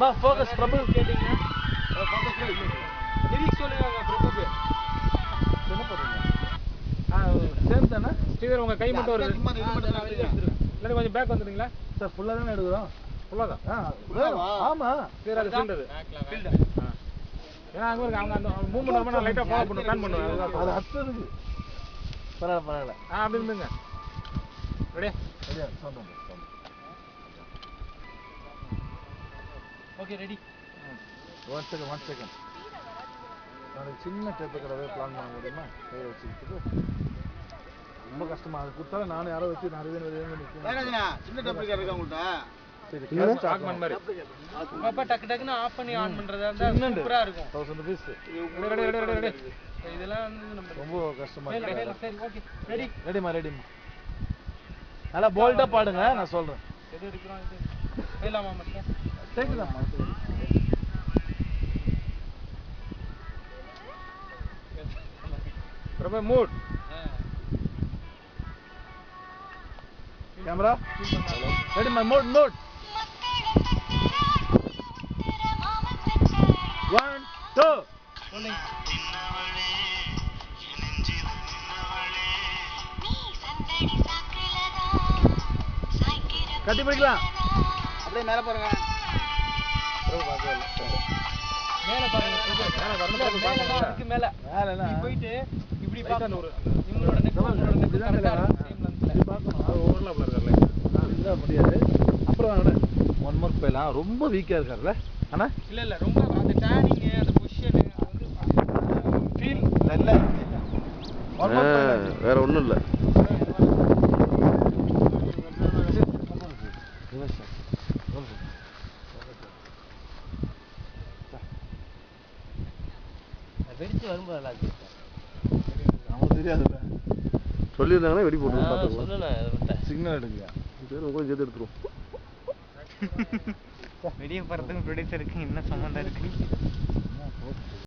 பா ஃபோக்கஸ் பிரபு கேட்டீங்க. லிரிக்ஸ் சொல்லுங்க பிரபுக்கு என்ன பண்ணுறீங்க ஆ சேம் தானே? ஸ்ரீதர் உங்க கை மட்டும் வருது இல்லாட்டி கொஞ்சம் பேக் வந்துடுங்களா சார் ஃபுல்லாக தானே எடுக்கிறோம். ஃபுல்லாக தான் ஆ வேணும். ஆமா. சரி அது ஃபீல்டு ஏன்னா அங்க இருக்கு அவங்க அந்த மூவ்மெண்ட் ரொம்ப நான் லைட்டாக ஃபாலோ பண்ணுவேன் பிளான் பண்ணுவேன். அது அர்த்தம் பரவாயில்ல பரவாயில்ல. ஆ அப்படி இருந்துங்க. ரெடியா சரியா சொன்னோம் okay ready one second one second நாளைக்கு சின்ன டேப்பு கடவை பிளான் பண்ண முடியுமா? கையில் வச்சுக்கிட்டு ரொம்ப கஷ்டமா அது கொடுத்தாலும் நானும் யாரோ வச்சு நிறைய நிறைய சின்ன டெம்பரேச்சர் இருக்கா உங்கள்கிட்ட சரி ஆக்மன் மாதிரி. அப்பா டக்கு டக்குன்னு ஆஃப் பண்ணி ஆன் பண்றதா இருந்தா. சூப்பரா இருக்கும். Thousand rupees ready ready ready ready. இதெல்லாம் வந்து நம்ம ரொம்ப கஷ்டமா இருக்கு. சரி ஓகே ரெடி ரெடிமா ரெடிமா நல்லா போல்டா பாடுங்க நான் சொல்றேன். எது எடுக்கிறோம் இது போயிடலாமா மட்டும். கேக்குதா பிரபு மூட். கேமரா? ரெடிமா மோட் மோட். ஒன் டூ கட்டி பிடிக்கலாம். அப்படியே மேல பாருங்க மேல அதுக்கு மேல போயிட்டு இப்படி பார்க்கணும் ஒரு- இவங்களோட நெக் உங்களோட நெக் கரெக்டா சேம் பார்க்கணும் அது ஓவர்லாப்ல இல்ல முடியாது அப்புறம் ஒன் மார்க் போயிடலாம் ரொம்ப வீக்கா இருக்கார்ல ஆனா இல்ல இல்ல ரொம்ப அந்த டேனிங் அந்த பொசிஷன் ஃபீல் நல்லா வேற ஒண்ணும் இல்ல. வெடிச்சு வரும்போது நல்லா இருக்கு நமக்கு தெரியாதுல்ல. சொல்லியிருந்தாங்கன்னா வெடி போட்டு பார்த்துக்கலாம். சிக்னல் எடுக்கலையா சரி உங்களும் சேர்த்து எடுத்துருவோம். வெளியே போறதுக்கு ப்ரொடியூசருக்கு என்ன சம்மந்தம் இருக்கு?